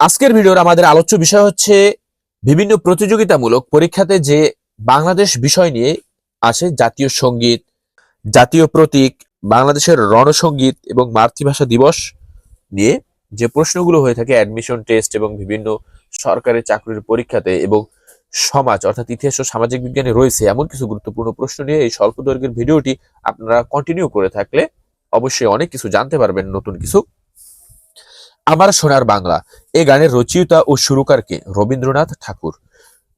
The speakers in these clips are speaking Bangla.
আজকের ভিডিওর আমাদের আলোচ্য বিষয় হচ্ছে বিভিন্ন প্রতিযোগিতামূলক পরীক্ষাতে যে বাংলাদেশ বিষয় নিয়ে আসে জাতীয় সংগীত, জাতীয় প্রতীক, বাংলাদেশের রণসঙ্গীত এবং মাতৃভাষা দিবস নিয়ে যে প্রশ্নগুলো হয়ে থাকে অ্যাডমিশন টেস্ট এবং বিভিন্ন সরকারি চাকরির পরীক্ষাতে এবং সমাজ অর্থাৎ ইতিহাস ও সামাজিক বিজ্ঞানে রয়েছে এমন কিছু গুরুত্বপূর্ণ প্রশ্ন নিয়ে এই স্বল্প দৈর্ঘ্যের ভিডিওটি আপনারা কন্টিনিউ করে থাকলে অবশ্যই অনেক কিছু জানতে পারবেন, নতুন কিছু আমার সোনার বাংলা। এ গানের রচয়িতা ও সুরকারকে রবীন্দ্রনাথ ঠাকুর।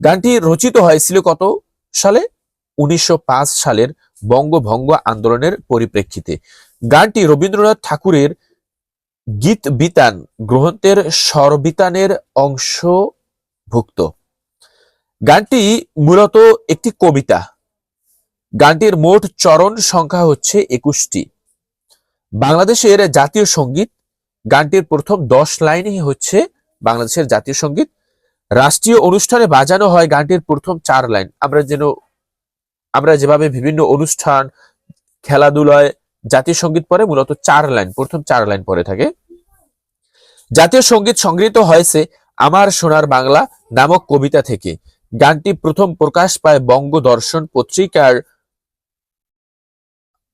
গানটি রচিত হয়েছিল কত সালে? উনিশশো পাঁচ সালের বঙ্গভঙ্গ আন্দোলনের পরিপ্রেক্ষিতে। গানটি রবীন্দ্রনাথ ঠাকুরের গীত বিতান গ্রন্থের স্বরবিতানের অংশভুক্ত। গানটি মূলত একটি কবিতা। গানটির মোট চরণ সংখ্যা হচ্ছে একুশটি। বাংলাদেশের জাতীয় সংগীত গানটির প্রথম দশ লাইনই হচ্ছে বাংলাদেশের জাতীয় সংগীত। রাষ্ট্রীয় অনুষ্ঠানে বাজানো হয় গানটির প্রথম চার লাইন। আমরা যেন, আমরা যেভাবে বিভিন্ন অনুষ্ঠান খেলাধুলায় জাতীয় সংগীত পরে মূলত চার লাইন, প্রথম চার লাইন পরে থাকে। জাতীয় সংগীত সংগৃহীত হয়েছে আমার সোনার বাংলা নামক কবিতা থেকে। গানটি প্রথম প্রকাশ পায় বঙ্গ দর্শন পত্রিকার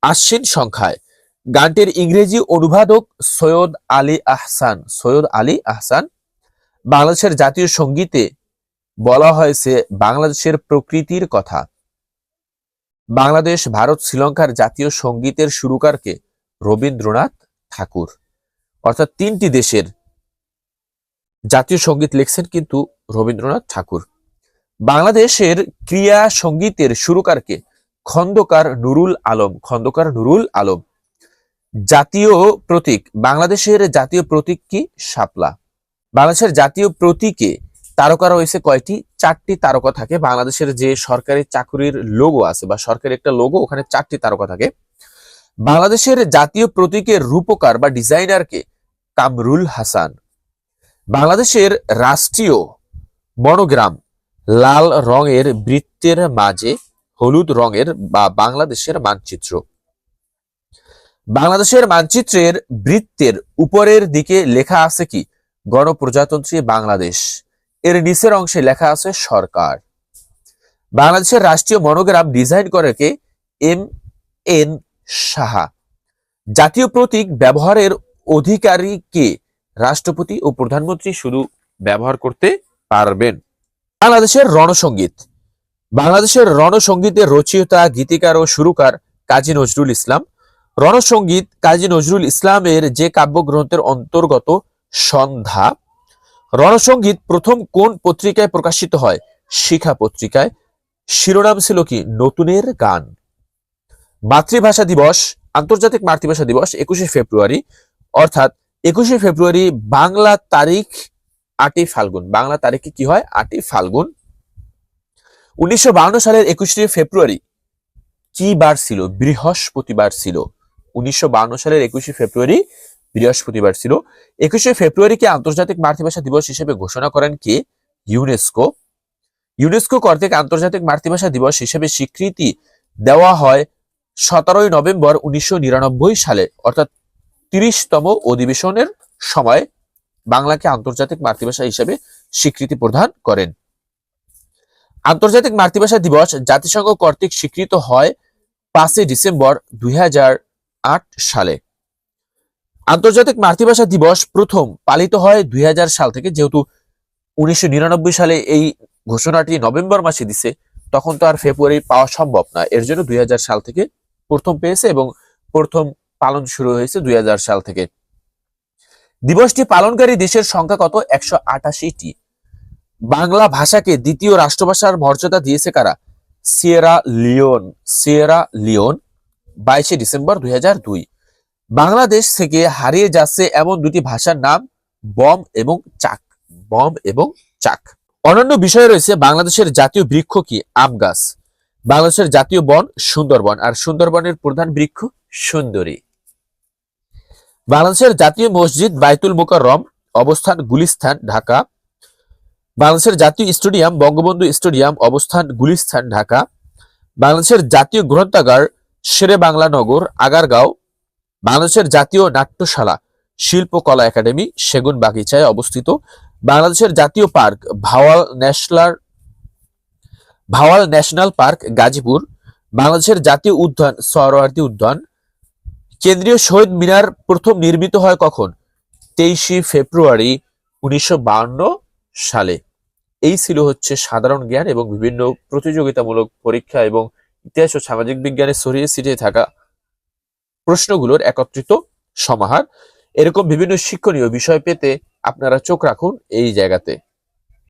আশ্বিন সংখ্যায়। গানটির ইংরেজি অনুবাদক সৈয়দ আলী আহসান, সৈয়দ আলী আহসান। বাংলাদেশের জাতীয় সঙ্গীতে বলা হয়েছে, বাংলাদেশের প্রকৃতির কথা। বাংলাদেশ, ভারত, শ্রীলঙ্কার জাতীয় সঙ্গীতের সুরকারকে রবীন্দ্রনাথ ঠাকুর। অর্থাৎ তিনটি দেশের জাতীয় সংগীত লিখছেন কিন্তু রবীন্দ্রনাথ ঠাকুর। বাংলাদেশের ক্রিয়া সঙ্গীতের সুরকারকে খন্দকার নুরুল আলম, খন্দকার নুরুল আলম। জাতীয় প্রতীক, বাংলাদেশের জাতীয় প্রতীক কি? শাপলা। বাংলাদেশের জাতীয় প্রতীকে তারকা রয়েছে কয়টি? চারটি তারকা থাকে। বাংলাদেশের যে সরকারি চাকরির লোগো আছে বা সরকারি একটা লোগো ওখানে চারটি তারকা থাকে। বাংলাদেশের জাতীয় প্রতীকের রূপকার বা ডিজাইনারকে কামরুল হাসান। বাংলাদেশের রাষ্ট্রীয় মনোগ্রাম লাল রঙের বৃত্তের মাঝে হলুদ রঙের বা বাংলাদেশের মানচিত্র। বাংলাদেশের মানচিত্রের বৃত্তের উপরের দিকে লেখা আছে কি? গণপ্রজাতন্ত্রী বাংলাদেশ। এর নিচের অংশে লেখা আছে সরকার। বাংলাদেশের রাষ্ট্রীয় মনোগ্রাম ডিজাইন করে কে? M N Saha. জাতীয় প্রতীক ব্যবহারের অধিকারী কে? রাষ্ট্রপতি ও প্রধানমন্ত্রী শুধু ব্যবহার করতে পারবেন। বাংলাদেশের রণসঙ্গীত বাংলাদেশের রণসঙ্গীতের রচয়িতা, গীতিকার ও সুরকার কাজী নজরুল ইসলাম রণসঙ্গীত কাজী নজরুল ইসলামের যে কাব্যগ্রন্থের অন্তর্গত সন্ধ্যা, রণসঙ্গীত প্রথম কোন পত্রিকায় প্রকাশিত হয়? শিখা পত্রিকায়। শিরোনাম ছিল কি? নতুনের গান। মাতৃভাষা দিবস, আন্তর্জাতিক মাতৃভাষা দিবস, একুশে ফেব্রুয়ারি। অর্থাৎ একুশে ফেব্রুয়ারি বাংলা তারিখ আটই ফাল্গুন। বাংলা তারিখে কি হয়? আটই ফাল্গুন। উনিশশো সালের একুশে ফেব্রুয়ারি কি বার ছিল? বৃহস্পতিবার ছিল। উনিশশো সালের একুশে ফেব্রুয়ারি বৃহস্পতিবার ছিল। একুশে ফেব্রুয়ারিকে আন্তর্জাতিক মাতৃভাষা দিবস হিসেবে ঘোষণা করেন কে? ইউনেস্কো। ইউনেস্কো কর্তৃক আন্তর্জাতিক মাতৃভাষা দিবস হিসেবে স্বীকৃতি দেওয়া হয় সতেরোই নভেম্বর উনিশশো নিরানব্বই সালে, অর্থাৎ তিরিশতম অধিবেশনের সময় বাংলাকে আন্তর্জাতিক মাতৃভাষা হিসেবে স্বীকৃতি প্রদান করেন। আন্তর্জাতিক মাতৃভাষা দিবস জাতিসংঘ কর্তৃক স্বীকৃত হয় পাঁচই ডিসেম্বর দুই হাজার সালে। আন্তর্জাতিক মাতৃভাষা দিবস প্রথম পালিত হয় দুই হাজার সাল থেকে। যেহেতু উনিশশো নিরানব্বই সালে এই ঘোষণাটি নভেম্বর মাসে দিছে, তখন তো আর ফেব্রুয়ারি পাওয়া সম্ভব না। এর জন্য দুই হাজার সাল থেকে প্রথম পেয়েছে এবং প্রথম পালন শুরু হয়েছে দুই হাজার সাল থেকে। দিবসটি পালনকারী দেশের সংখ্যা কত? একশো আটাশিটি। বাংলা ভাষাকে দ্বিতীয় রাষ্ট্রভাষার মর্যাদা দিয়েছে কারা? Sierra Leone. সিয়েরা লিওন বাইশে ডিসেম্বর দুই হাজার দুই। বাংলাদেশ থেকে হারিয়ে যাচ্ছে এমন দুটি ভাষার নাম, বম এবং চাক। বম এবং চাক। অন্যান্য বিষয় রয়েছে বাংলাদেশের জাতীয় বৃক্ষ কি? আম গাছ। বাংলাদেশের জাতীয় বন সুন্দরবন, আর সুন্দরবনের প্রধান বৃক্ষ সুন্দরী। বাংলাদেশের জাতীয় মসজিদ বাইতুল মোকাররম, অবস্থান গুলিস্থান ঢাকা। বাংলাদেশের জাতীয় স্টেডিয়াম, বঙ্গবন্ধু স্টেডিয়াম, অবস্থান গুলিস্থান ঢাকা। বাংলাদেশের জাতীয় গ্রন্থাগার শেরে বাংলা নগর, আগারগাঁও, বাংলাদেশের জাতীয় নাট্যশালা, শিল্পকলা একাডেমি, সেগুন বাগিচায় অবস্থিত। বাংলাদেশের জাতীয় park, Bhawal national Bhawal national park, Gazipur. বাংলাদেশের জাতীয় উদ্যান, সরোয়ার্দী উদ্যান। কেন্দ্রীয় শহীদ মিনার প্রথম নির্মিত হয় কখন? তেইশে ফেব্রুয়ারি উনিশশো সালে। এই ছিল হচ্ছে সাধারণ জ্ঞান এবং বিভিন্ন প্রতিযোগিতামূলক পরীক্ষা এবং ইতিহাস ও সামাজিক বিজ্ঞানে ছড়িয়ে ছিটিয়ে থাকা প্রশ্নগুলোর একত্রিত সমাহার। এরকম বিভিন্ন শিক্ষণীয় বিষয় পেতে আপনারা চোখ রাখুন এই জায়গাতে।